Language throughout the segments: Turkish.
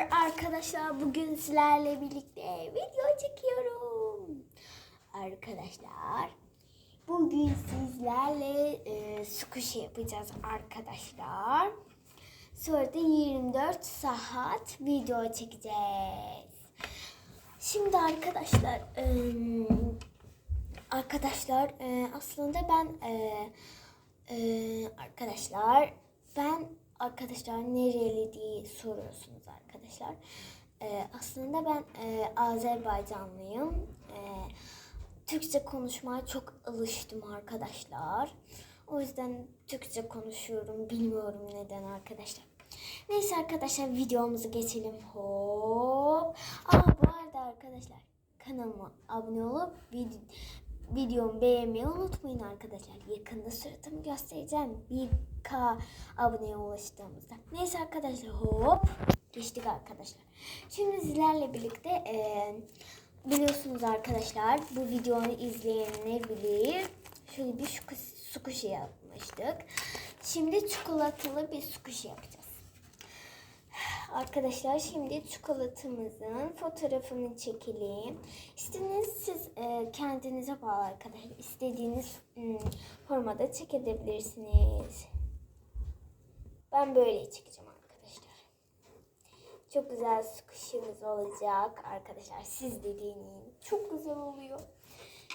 Merhabalar arkadaşlar. Bugün sizlerle birlikte video çekiyorum. Arkadaşlar bugün sizlerle e, squishy yapacağız arkadaşlar. Sonra da 24 saat video çekeceğiz. Şimdi arkadaşlar e, arkadaşlar e, aslında ben e, e, arkadaşlar arkadaşlar nereli diye soruyorsunuz arkadaşlar. E, aslında ben e, Azerbaycanlıyım. E, Türkçe konuşmaya çok alıştım arkadaşlar. O yüzden Türkçe konuşuyorum. Bilmiyorum neden arkadaşlar. Neyse arkadaşlar videomuzu geçelim. Hop. Aa bu arada arkadaşlar kanalıma abone olup videomu beğenmeyi unutmayın arkadaşlar. Yakında suratımı göstereceğim. 1K aboneye ulaştığımızda. Neyse arkadaşlar hop geçtik arkadaşlar. Şimdi sizlerle birlikte eee, biliyorsunuz arkadaşlar bu videoyu izleyenler bilir. Şöyle bir sukuşi yapmıştık. Şimdi çikolatalı bir sukuşi yapacağız. Arkadaşlar şimdi çikolatamızın fotoğrafını çekelim. İstediğiniz siz e, kendinize bağlı arkadaşlar. İstediğiniz hmm, formada çekebilirsiniz. Ben böyle çekeceğim arkadaşlar. Çok güzel sıkışımız olacak arkadaşlar. Siz de deneyin. Çok güzel oluyor.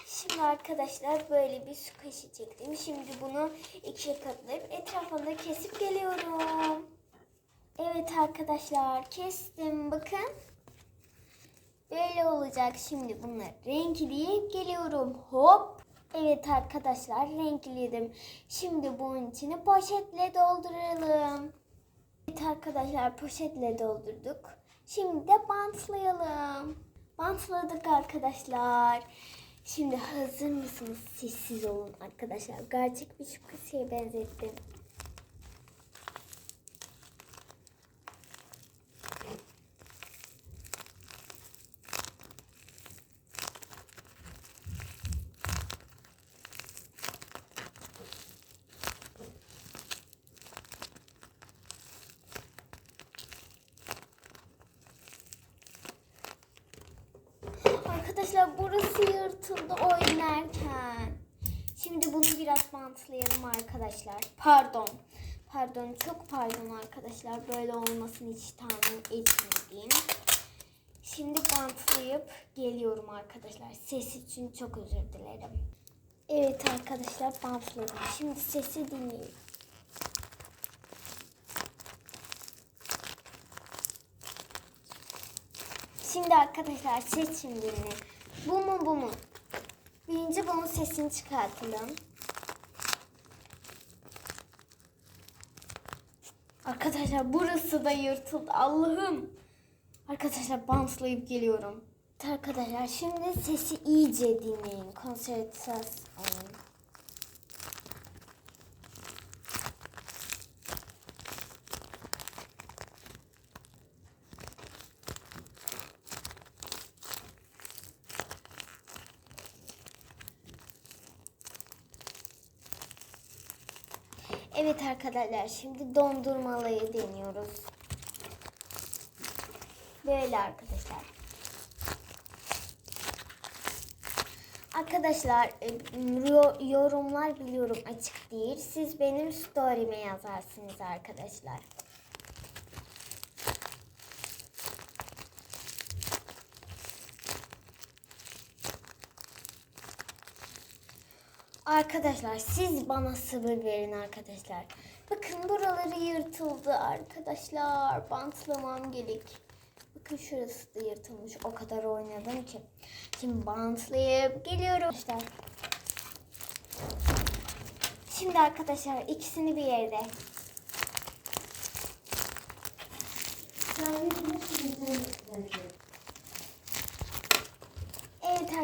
Şimdi arkadaşlar böyle bir su çektim. Şimdi bunu ikiye katlayıp etrafında kesip geliyorum. Evet arkadaşlar kestim bakın. Böyle olacak şimdi bunları renkleyip geliyorum. Hop. Evet arkadaşlar renkledim. Şimdi bunun içini poşetle dolduralım. Evet arkadaşlar poşetle doldurduk. Şimdi de bantlayalım. Bantladık arkadaşlar. Şimdi hazır mısınız? Sessiz olun arkadaşlar. Gerçek bir şükürsiye benzettim. Arkadaşlar burası yırtıldı oynarken. Şimdi bunu biraz bantlayalım arkadaşlar. Pardon. Pardon çok pardon arkadaşlar. Böyle olmasını hiç tahmin etmedim. Şimdi bantlayıp geliyorum arkadaşlar. Ses için çok özür dilerim. Evet arkadaşlar bantladım. Şimdi sesi dinleyin. Şimdi arkadaşlar seçin birini. Bu mu bu mu? Birinci bunun sesini çıkartalım. Arkadaşlar burası da yırtıldı. Allah'ım. Arkadaşlar bantlayıp geliyorum. Arkadaşlar şimdi sesi iyice dinleyin. Konsantrasyon Evet arkadaşlar şimdi dondurmalıyı deniyoruz. Böyle arkadaşlar. Arkadaşlar e, yo- yorumlar biliyorum açık değil. Siz benim story'me yazarsınız arkadaşlar. Arkadaşlar siz bana sabır verin arkadaşlar. Bakın buraları yırtıldı arkadaşlar. Bantlamam gerek. Bakın şurası da yırtılmış. O kadar oynadım ki. Şimdi bantlayıp geliyorum. Arkadaşlar. Şimdi arkadaşlar ikisini bir yerde.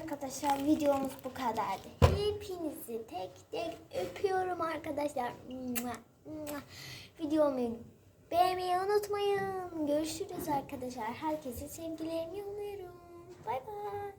Arkadaşlar videomuz bu kadardı. Hepinizi tek tek öpüyorum arkadaşlar. Videomu beğenmeyi unutmayın. Görüşürüz arkadaşlar. Herkese sevgilerimi yolluyorum. Bay bay.